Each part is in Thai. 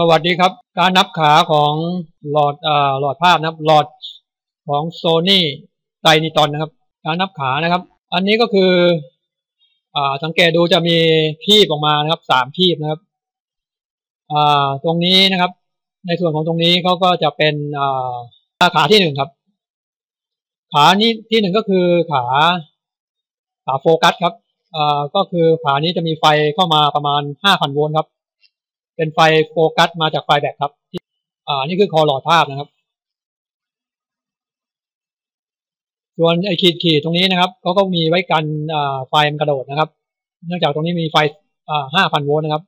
สวัสดีครับ การนับขาของหลอดอ่าหลอดภาพนะครับ หลอดของโซนี่ไตนิตอนนะครับ การนับขานะครับ อันนี้ก็คืออ่าสังเกตดูจะมีคีบออกมานะครับสามคีบนะครับอ่าตรงนี้นะครับ ในส่วนของตรงนี้เขาก็จะเป็นอ่าขาที่หนึ่งครับ ขานี้ที่หนึ่งก็คือขาขาโฟกัสครับอ่าก็คือขานี้จะมีไฟเข้ามาประมาณห้าพันโวลต์ครับ เป็นไฟโฟกัสมาจากไฟแบตครับอ่านี่คือคอหลอดภาพนะครับ ส่วนไอ้ขีดขีดตรงนี้นะครับเขาก็มีไว้กันอ่าไฟมันกระโดดนะครับ เนื่องจากตรงนี้มีไฟอ่าห้าพันโวลต์นะครับ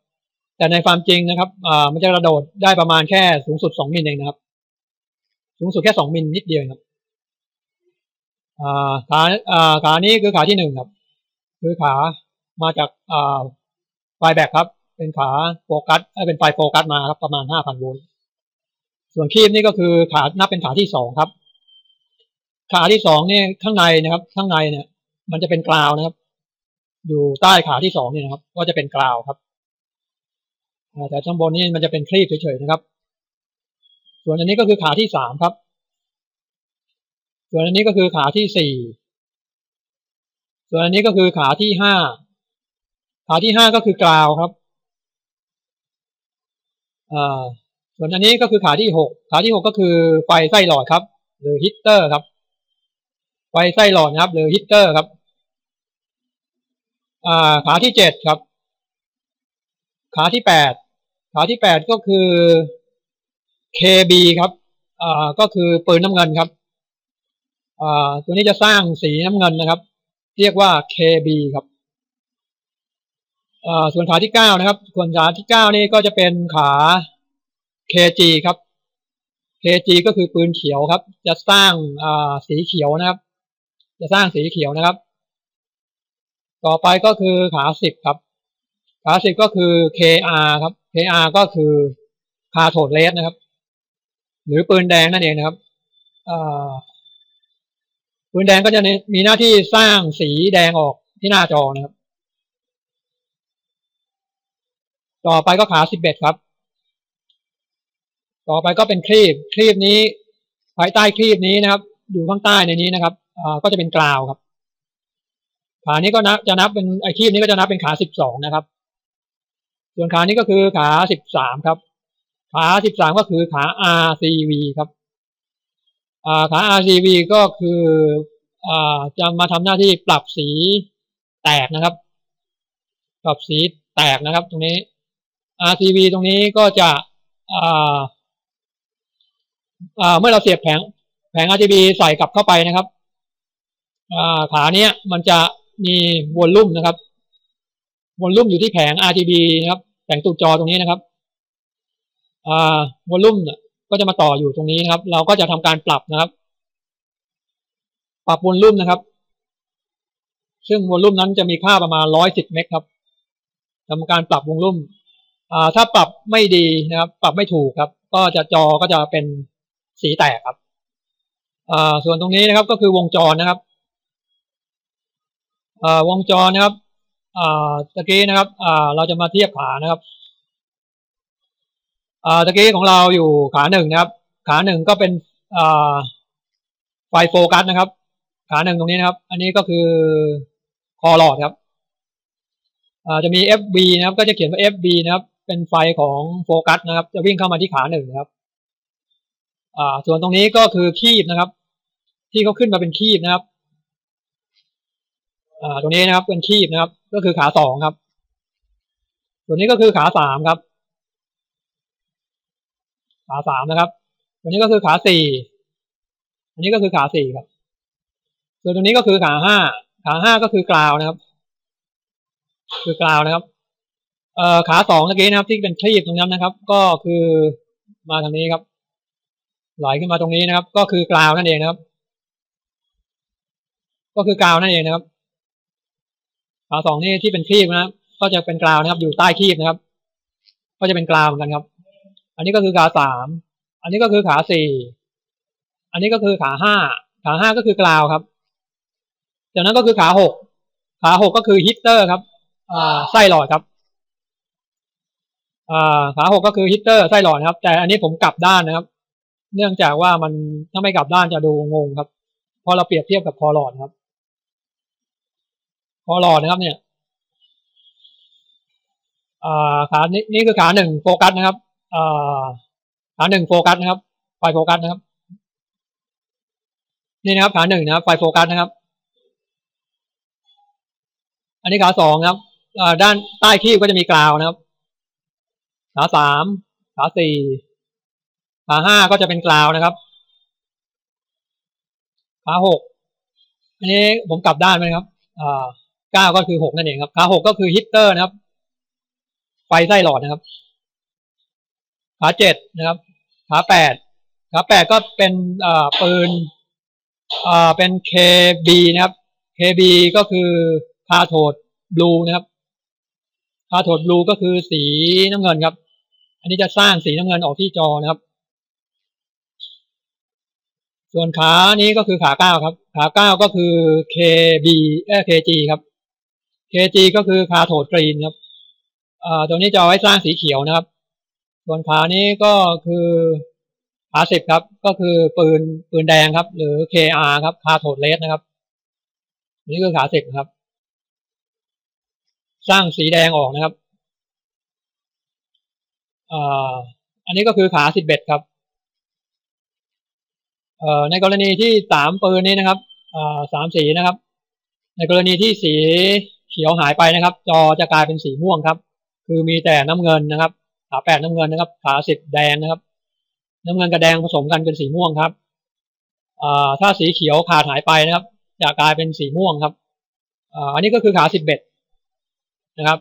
แต่ในความจริงนะครับอ่ามันจะกระโดดได้ประมาณแค่สูงสุดสองมิลเองนะครับ สูงสุดแค่สองมิลนิดเดียวครับอ่าขาอ่าขานี้คือขาที่หนึ่งครับ คือขามาจากอ่าไฟแบตครับ เป็นขาโฟกัสเป็นไฟโฟกัสมาครับประมาณห้าพันโวลต์ส่วนคีบนี่ก็คือขานับเป็นขาที่สองครับ ขาที่สองเนี่ยข้างในนะครับ ข้างในเนี่ย มันจะเป็นกราวนะครับ อยู่ใต้ขาที่สองเนี่ยนะครับ ก็จะเป็นกราวครับแต่ข้างบนนี่มันจะเป็นคลีบเฉยๆนะครับ ส่วนอันนี้ก็คือขาที่สามครับ ส่วนอันนี้ก็คือขาที่สี่ส่วนอันนี้ก็คือขาที่ห้าขาที่ห้าก็คือกราวครับ ส่วนอันนี้ก็คือขาที่หกขาที่หกก็คือไฟไส้หลอดครับ หรือฮิตเตอร์ครับ ไฟไส้หลอดนะครับ หรือฮิตเตอร์ครับขาที่เจ็ดครับ ขาที่แปดขาที่แปดก็คือ KB ครับก็คือปืนน้ำเงินครับตัวนี้จะสร้างสีน้ำเงินนะครับ เรียกว่า KB ครับ ส่วนขาที่เก้านะครับ ส่วนขาที่เก้านี่ก็จะเป็นขา KG ครับ KG ก็คือปืนเขียวครับ จะสร้างสีเขียวนะครับ จะสร้างสีเขียวนะครับ ต่อไปก็คือขาสิบครับ ขาสิบก็คือ KR ครับ KR ก็คือคาโทดเลสนะครับ หรือปืนแดงนั่นเองนะครับปืนแดงก็จะมีหน้าที่สร้างสีแดงออกที่หน้าจอนะครับ ต่อไปก็ขาสิบเอ็ดครับ ต่อไปก็เป็นครีบครีบนี้ภายใต้ครีบนี้นะครับ อยู่ข้างใต้ในนี้นะครับก็จะเป็นกราวครับ ขานี้ก็นับจะนับเป็นไอครีบนี้ก็จะนับเป็นขาสิบสองนะครับ ส่วนขานี้ก็คือขาสิบสามครับ ขาสิบสามก็คือขา RCV ครับขา RCV ก็คืออจะมาทำหน้าที่ปรับสีแตกนะครับ ปรับสีแตกนะครับ ตรงนี้ RCV ตรงนี้ก็จะเมื่อเราเสียบแผงแผง RGB ใส่กลับเข้าไปนะครับขาเนี้ยมันจะมีวอลลุ่มนะครับวอลลุ่มอยู่ที่แผง RGB นะครับแผงตูดจอตรงนี้นะครับวอลลุ่มก็จะมาต่ออยู่ตรงนี้นะครับ เราก็จะทำการปรับนะครับ ปรับวอลลุ่มนะครับ ซึ่งวอลลุ่มนั้นจะมีค่าประมาณร้อยสิบเมกครับทำการปรับวงลุ่ม ถ้าปรับไม่ดีนะครับ ปรับไม่ถูกครับ ก็จะจอก็จะเป็นสีแตกครับอ่าส่วนตรงนี้นะครับก็คือวงจรนะครับอ่าวงจรนะครับอ่าตะกี้นะครับอ่าเราจะมาเทียบขานะครับอ่าตะกี้ของเราอยู่ขาหนึ่งนะครับ ขาหนึ่งก็เป็นอ่าไฟโฟกัสนะครับ ขาหนึ่งตรงนี้นะครับ อันนี้ก็คือคอหลอดครับอ่าจะมี FB นะครับ ก็จะเขียนว่า FB นะครับ เป็นไฟของโฟกัสนะครับ จะวิ่งเข้ามาที่ขาหนึ่งนะครับ อ่า ส่วนตรงนี้ก็คือคีบนะครับ ที่เขาขึ้นมาเป็นคีบนะครับ อ่า ตรงนี้นะครับเป็นคีบนะครับ ก็คือขาสองครับ ส่วนนี้ก็คือขาสามครับ ขาสามนะครับตัวนี้ก็คือขาสี่อันนี้ก็คือขาสี่ครับ ส่วนตรงนี้ก็คือขาห้าขาห้าก็คือกราวนะครับ คือกราวนะครับ เอ่อขาสองเมื่อกี้นะครับที่เป็นคลีบตรงนั้นนะครับ ก็คือมาทางนี้ครับ ไหลขึ้นมาตรงนี้นะครับ ก็คือกราวนั่นเองนะครับ ก็คือกราวนั่นเองนะครับ ขาสองนี่ที่เป็นคลีบนะครับก็จะเป็นกราวนะครับ อยู่ใต้คลีบนะครับ ก็จะเป็นกราวเหมือนกันครับ อันนี้ก็คือขาสามอันนี้ก็คือขาสี่อันนี้ก็คือขาห้าขาห้าก็คือกราวครับ จากนั้นก็คือขาหกขาหกก็คือฮิตเตอร์ครับอ่าไส้หลอดครับ ขาหกก็คือฮิตเตอร์ไส้หลอดนะครับ แต่อันนี้ผมกลับด้านนะครับ เนื่องจากว่ามันถ้าไม่กลับด้านจะดูงงครับ พอเราเปรียบเทียบกับคอหลอดครับ คอหลอดนะครับ เนี่ยอ่าขานี่นี่คือขาหนึ่งโฟกัสนะครับอ่าขาหนึ่งโฟกัสนะครับ ไฟโฟกัสนะครับ นี่นะครับ ขาหนึ่งนะครับ ไฟโฟกัสนะครับ อันนี้ขาสองครับด้านใต้คีบก็จะมีกราวนะครับ ขาสามขาสี่ขาห้าก็จะเป็นกราวนะครับ ขาหกอันนี้ผมกลับด้านไปครับอ่าเก้าก็คือหกนั่นเองครับ ขาหกก็คือฮิตเตอร์นะครับ ไฟไส้หลอดนะครับ ขาเจ็ดนะครับ ขาแปดขาแปดก็เป็นอ่าปืนอ่าเป็น KB นะครับ KB ก็คือคาโทดบลูนะครับคาโทดบลูก็คือสีน้ำเงินครับ อันนี้จะสร้างสีน้ำเงินออกที่จอนะครับ ส่วนขานี้ก็คือขาเก้าครับ ขาเก้าก็คือ KB เออ KG ครับ KG ก็คือคาโทดกรีนครับอ่าตัวนี้จะไว้สร้างสีเขียวนะครับ ส่วนขานี้ก็คือขาสิบครับ ก็คือปืนปืนแดงครับ หรือ KR ครับคาโทดเลสนะครับ นี่คือขาสิบครับ สร้างสีแดงออกนะครับ อันนี้ก็คือขาสิบเอ็ดครับในกรณีที่สามปืนนี้นะครับสามสีนะครับ ในกรณีที่สีเขียวหายไปนะครับ จอจะกลายเป็นสีม่วงครับ คือมีแต่น้ำเงินนะครับ ขาแปดน้ำเงินนะครับ ขาสิบแดงนะครับ น้ำเงินกับแดงผสมกันเป็นสีม่วงครับถ้าสีเขียวขาดหายไปนะครับ จะกลายเป็นสีม่วงครับอันนี้ก็คือขาสิบเอ็ดนะครับ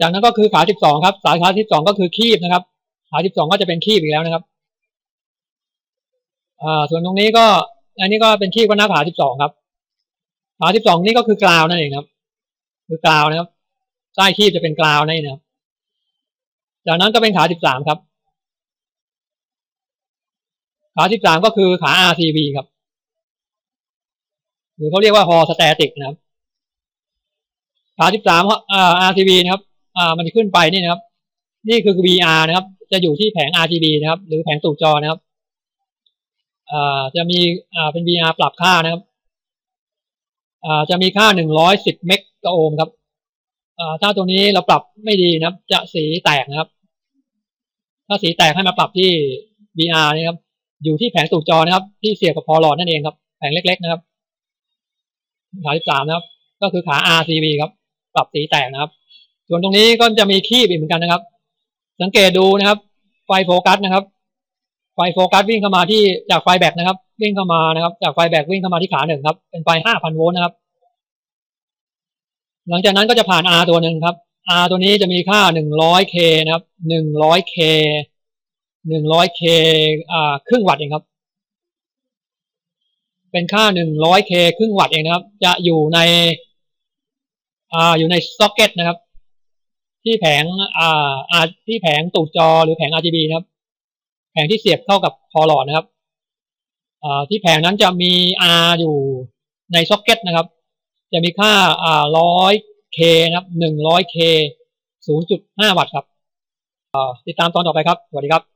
จากนั้นก็คือขาสิบสองครับ สายขาสิบสองก็คือคีบนะครับ ขาสิบสองก็จะเป็นคีบอีกแล้วนะครับอ่าส่วนตรงนี้ก็ อันนี้ก็เป็นคีบก็หน้าขาสิบสองครับ ขาสิบสองนี่ก็คือกราวนั่นเองครับ คือกราวนะครับ ใต้คีบจะเป็นกราวนั่นนะครับ จากนั้นก็เป็นขาสิบสามครับ ขาสิบสามก็คือขา RCV ครับ หรือเขาเรียกว่าฮอสแตติกนะครับขาสิบสามอ่า RCV นะครับ อ่ามันจะขึ้นไปนี่นะครับ นี่คือ VR นะครับ จะอยู่ที่แผง RGB นะครับ หรือแผงตูดจอนะครับอ่าจะมีอ่าเป็น VR ปรับค่านะครับอ่าจะมีค่าหนึ่งร้อยสิบเมกะโอห์มครับอ่าถ้าตัวนี้เราปรับไม่ดีนะครับ จะสีแตกนะครับ ถ้าสีแตกให้มาปรับที่ VR นะครับ อยู่ที่แผงตูดจอนะครับ ที่เสียบกับพอหลอดนั่นเองครับ แผงเล็ก ๆ นะครับขาที่สามนะครับ ก็คือขา RCB ครับ ปรับสีแตกนะครับ ส่วนตรงนี้ก็จะมีคีบอีกเหมือนกันนะครับ สังเกตดูนะครับ ไฟโฟกัสนะครับ ไฟโฟกัสวิ่งเข้ามาที่จากไฟแบตนะครับ วิ่งเข้ามานะครับ จากไฟแบตวิ่งเข้ามาที่ขาหนึ่งครับ เป็นไฟห้าพันโวลต์นะครับ หลังจากนั้นก็จะผ่าน R ตัวหนึ่งครับ R ตัวนี้จะมีค่าหนึ่งร้อยเคนะครับหนึ่งร้อยเคหนึ่งร้อยเคอ่าครึ่งวัตต์เองครับ เป็นค่าหนึ่งร้อยเคครึ่งวัตต์เองนะครับ จะอยู่ในอ่าอยู่ในซ็อกเก็ตนะครับ ที่แผงอ่าอาที่แผงตูดจอหรือแผง RGB นะครับ แผงที่เสียบเข้ากับพอหลอดนะครับอ่าที่แผงนั้นจะมี R อยู่ในซ็อกเก็ตนะครับ จะมีค่าอ่าร้อยเคนะครับหนึ่งร้อยเคศูนย์จุดห้าวัตต์ครับติดตามตอนต่อไปครับ สวัสดีครับ